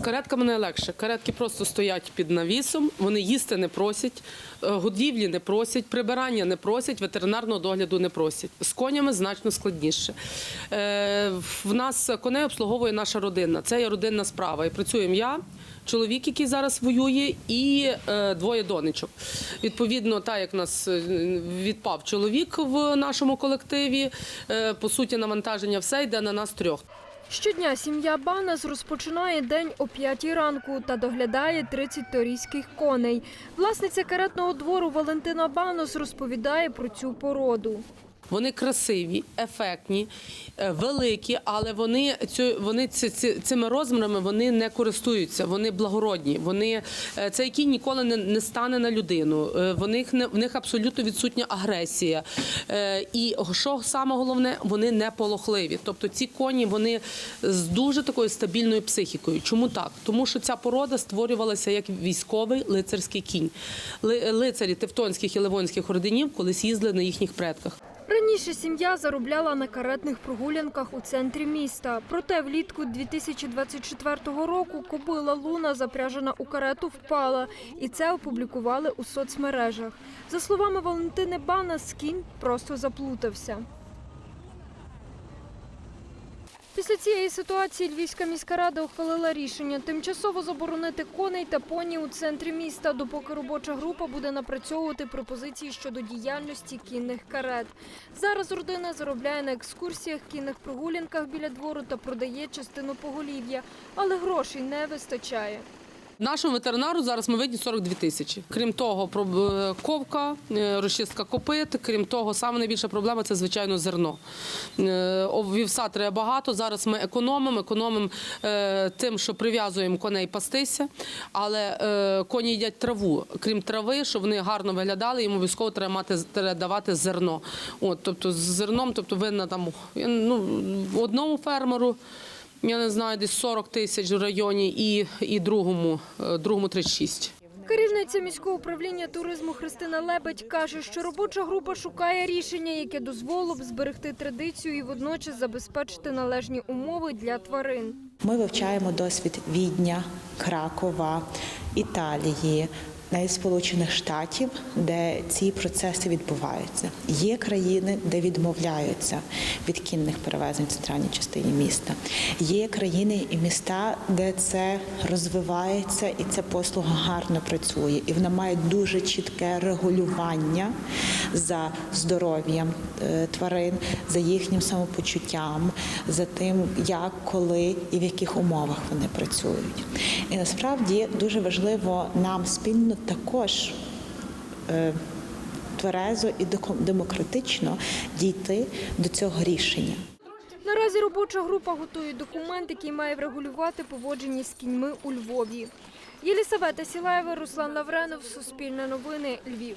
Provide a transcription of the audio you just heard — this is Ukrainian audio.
каретками не легше. Каретки просто стоять під навісом, вони їсти не просять, е, годівлі не просять, прибирання не просять, ветеринарного догляду не просять. З конями значно складніше. Е, В нас коней обслуговує наша родина. Це є родинна справа. І працюємо я. Чоловік, який зараз воює, і е, двоє донечок. Відповідно, так як нас відпав чоловік в нашому колективі, по суті, навантаження все йде на нас трьох. Щодня сім'я Банас розпочинає день о 5 ранку та доглядає 30 торійських коней. Власниця каретного двору Валентина Банос розповідає про цю породу. Вони красиві, ефектні, е, великі, але вони цю вони цими розмірами вони не користуються. Вони благородні. Вони е, цей кінь ніколи не, не стане на людину. Е, В них не в них абсолютно відсутня агресія. І що саме головне, вони не полохливі. Тобто ці коні вони з дуже такою стабільною психікою. Чому так? Тому що ця порода створювалася як військовий лицарський кінь. Ли- Лицарі тевтонських і ливонських орденів колись їздили на їхніх предках. Раніше сім'я заробляла на каретних прогулянках у центрі міста. Проте влітку 2024 року кобила Луна, запряжена у карету, впала. І це опублікували у соцмережах. За словами Валентини Банас, кінь просто заплутався. Після цієї ситуації Львівська міська рада ухвалила рішення тимчасово заборонити коней та поні у центрі міста, допоки робоча група буде напрацьовувати пропозиції щодо діяльності кінних карет. Зараз родина заробляє на екскурсіях, кінних прогулянках біля двору та продає частину поголів'я, але грошей не вистачає. Нашому ветеринару зараз ми видні 42 тисячі. Крім того, е, ковка, е, розчистка копит. Крім того, саме найбільша проблема це звичайно зерно. Е, Вівса треба багато. Зараз ми економимо, економимо тим, що прив'язуємо коней пастися, але коні їдять траву. Крім трави, щоб вони гарно виглядали, їм обов'язково треба мати треба давати зерно. От, тобто з зерном, тобто винна там ну, одному фермеру я не знаю, десь 40 тисяч в районі і, і другому, е, другому 36. Керівниця міського управління туризму Христина Лебедь каже, що робоча група шукає рішення, яке дозволило б зберегти традицію і водночас забезпечити належні умови для тварин. Ми вивчаємо досвід Відня, Кракова, Італії, навіть Сполучених Штатів, де ці процеси відбуваються. Є країни, де відмовляються від кінних перевезень в центральній частині міста. Є країни і міста, де це розвивається і ця послуга гарно працює, і вона має дуже чітке регулювання за здоров'ям е, тварин, за їхнім самопочуттям, за тим, як, коли і в яких умовах вони працюють. І насправді дуже важливо нам спільно також. е, Тверезо і демократично дійти до цього рішення. Наразі робоча група готує документ, який має врегулювати поводження з кіньми у Львові. Єлісавета Сілаєва, Руслан Лавренов, Суспільне новини, Львів.